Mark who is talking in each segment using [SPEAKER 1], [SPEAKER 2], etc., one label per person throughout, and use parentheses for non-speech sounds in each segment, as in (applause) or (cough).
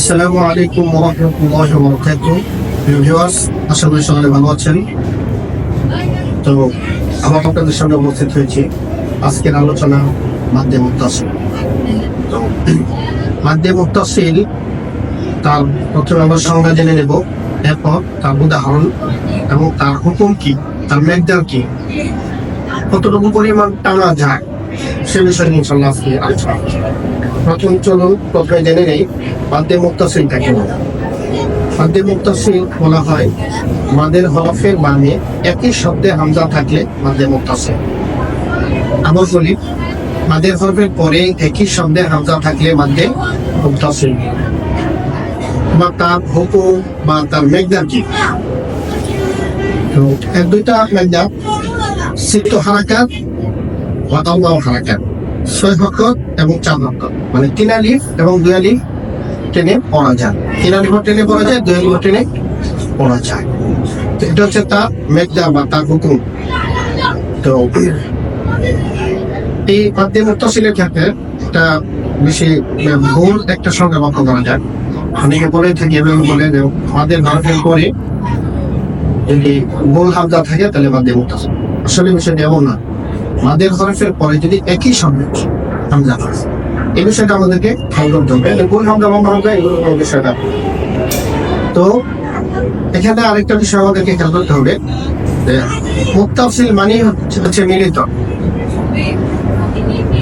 [SPEAKER 1] আসসালামু আলাইকুম ওরহমতুল্লাহ বরকাত ভিউয়ার্স, আশা করি সবাই ভালো আছেন। তো আমার আপনাদের সঙ্গে উপস্থিত হয়েছি। আজকের আলোচনা মাধ্যম মুক্তাসিল তো মাধ্যম মুক্তাসিল তার প্রথমে আমরা সংজ্ঞা জেনে নেব, এরপর তার উদাহরণ এবং তার হুকুম কি, তার মেঘদার কি। কতটুকু পরিমাণ টানা যায়, সে বিষয়ে ইনশাল্লাহ আজকে আলোচনা। প্রথম চলুন প্রথমে জেনে নেই মাদ্দে মুক্তাসিল কাকে বলে মাদ্দে মুক্তাসিল বলা হয় মাদের হরফের বামে একই শব্দে হামজা থাকলে মাদ্দে মুক্তাসিল আবার বলি মাদের হরফের পরে একই শব্দে হামজা থাকলে মাদ্দে মুক্তাসিল বা তার হুকুম বা তার মেঘদার কি? এক দুইটা মেঘদার। সিদ্ধ হারাকাত, ওয়াতাল্লাহ হারাকাত। ছয় এবং চার মানে তিন আলিফ এবং দুই আলিফ টেনে পড়া যায়। তিন আলিফ টেনে পড়া যায় দুই আলিফ টেনে পড়া যায়। তো এটা হচ্ছে তার মেঘদা বা তার হুকুম তো এই মাধ্যম মুক্তশীলের ক্ষেত্রে একটা বেশি ভুল একটা সঙ্গে লক্ষ্য করা যায়। অনেকে বলে থাকি এবং বলে যে আমাদের ভারতের পরে যদি গোল হামজা থাকে, তাহলে মাধ্যম মুক্তশীল আসলে বিষয়টা এমন না। মাদের হরফের পরে যদি একই শব্দ হামজা হয় এই বিষয়টা আমাদেরকে খেয়াল করতে হবে। গোল হামজা লম্বা হামজা এগুলো কোনো বিষয় না তো এখানে আরেকটা বিষয় আমাদেরকে খেয়াল করতে হবে যে মুক্তাসিল মানে হচ্ছে মিলিত।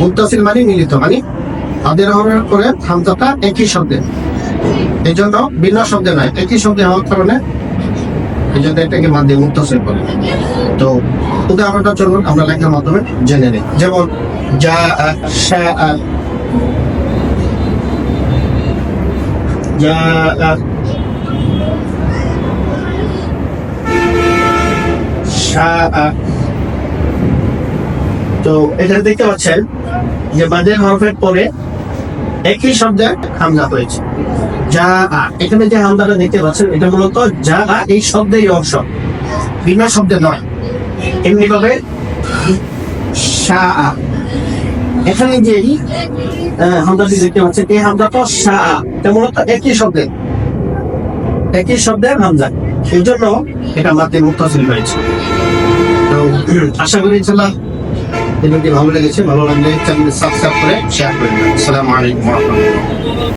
[SPEAKER 1] মুক্তাসিল মানে মিলিত মানে তাদের হরফের পরে হামজাটা একই শব্দে। এই জন্য ভিন্ন শব্দে নয় একই শব্দে হওয়ার কারণে এই জন্য এটাকে মাধ্যমে মুক্তাসিল বলে। তো উদাহরণটা চলুন আমরা লেখার মাধ্যমে জেনে নিই। যেমন, যা যা তো এটা দেখতে পাচ্ছেন যে বাদের হরফের পরে একই শব্দে হামজা হয়েছে। যা, আ। এখানে যে হামদাটা দেখতে পাচ্ছেন, এটা মূলত যা, আ, এই শব্দের অংশ। বিনা শব্দে নয়। এমনি ভাবে শা এখানে যে হামদাটি দেখতে পাচ্ছেন, এই একই শব্দে। একই শব্দের হামজা। এই জন্য এটা মাতে মুক্তাসিল হয়েছে তো, (clears throat) আশা করি ইনশাল্লাহ ভিডিওটি ভালো লেগেছে, ভালো লাগলে চ্যানেল সাবস্ক্রাইব করে শেয়ার করে আসসালামু আলাইকুম